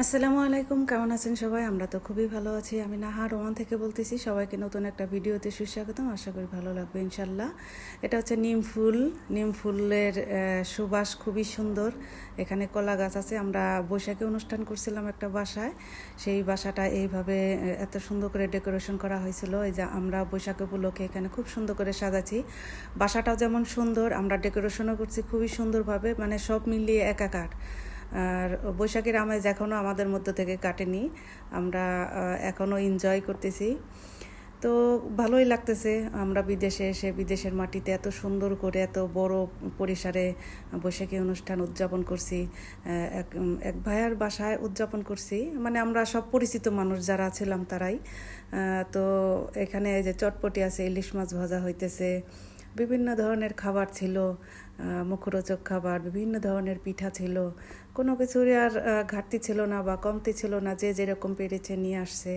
আসসালামু আলাইকুম, কেমন আছেন সবাই? আমরা তো খুবই ভালো আছি। আমি নাহা রোমান থেকে বলতেছি, সবাইকে নতুন একটা ভিডিওতে সুস্বাগতম। আশা করি ভালো লাগবে, ইনশাল্লাহ। এটা হচ্ছে নিম ফুল। নিম ফুলের সুবাস খুবই সুন্দর। এখানে কলা গাছ আছে। আমরা বৈশাখী অনুষ্ঠান করছিলাম একটা বাসায়। সেই বাসাটা এইভাবে এত সুন্দর করে ডেকোরেশন করা হয়েছিল। এই যে আমরা বৈশাখ উপলক্ষে এখানে খুব সুন্দর করে সাজাচ্ছি। বাসাটাও যেমন সুন্দর, আমরা ডেকোরেশনও করছি খুবই সুন্দরভাবে। মানে সব মিলিয়ে একাকার। আর বৈশাখের আমেজ এখনও আমাদের মধ্য থেকে কাটেনি। আমরা এখনও এনজয় করতেছি। তো ভালোই লাগতেছে আমরা বিদেশে এসে, বিদেশের মাটিতে এত সুন্দর করে এত বড় পরিসরে বৈশাখী অনুষ্ঠান উদযাপন করছি। এক এক ভাইয়ার বাসায় উদযাপন করছি। মানে আমরা সব পরিচিত মানুষ যারা ছিলাম তারাই। তো এখানে যে চটপটি আছে, ইলিশ মাছ ভাজা হইতেছে। বিভিন্ন ধরনের খাবার ছিল মুখরোচক খাবার, বিভিন্ন ধরনের পিঠা ছিল। কোনো কিছুরই আর ঘাটতি ছিল না বা কমতি ছিল না। যে যেরকম পেরেছে নিয়ে আসছে।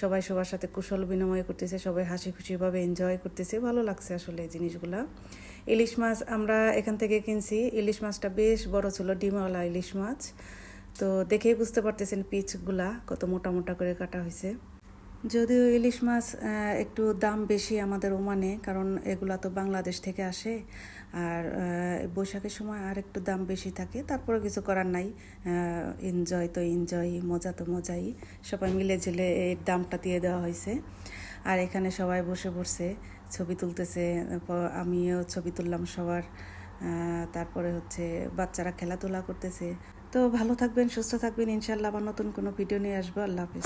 সবাই সবার সাথে কুশল বিনিময় করতেছে, সবাই হাসি খুশিভাবে এনজয় করতেছে। ভালো লাগছে আসলে এই জিনিসগুলা। ইলিশ মাছ আমরা এখান থেকে কিনছি। ইলিশ মাছটা বেশ বড় ছিল, ডিমওয়ালা ইলিশ মাছ। তো দেখেই বুঝতে পারতেছেন পিচগুলা কত মোটা মোটা করে কাটা হয়েছে। যদিও ইলিশ মাছ একটু দাম বেশি আমাদের ওমানে, কারণ এগুলা তো বাংলাদেশ থেকে আসে। আর বৈশাখের সময় আর একটু দাম বেশি থাকে তারপরে কিছু করার নাই। এনজয় তো এনজয় মজা তো মজাই। সবাই মিলে ঝিলে এই দামটা দিয়ে দেওয়া হয়েছে। আর এখানে সবাই বসে পড়ছে, ছবি তুলতেছে আমিও ছবি তুললাম সবার। তারপরে হচ্ছে বাচ্চারা খেলাধুলা করতেছে। তো ভালো থাকবেন, সুস্থ থাকবেন, ইনশাল্লাহ আবার নতুন কোনো ভিডিও নিয়ে আসব। আল্লাহ হাফিজ।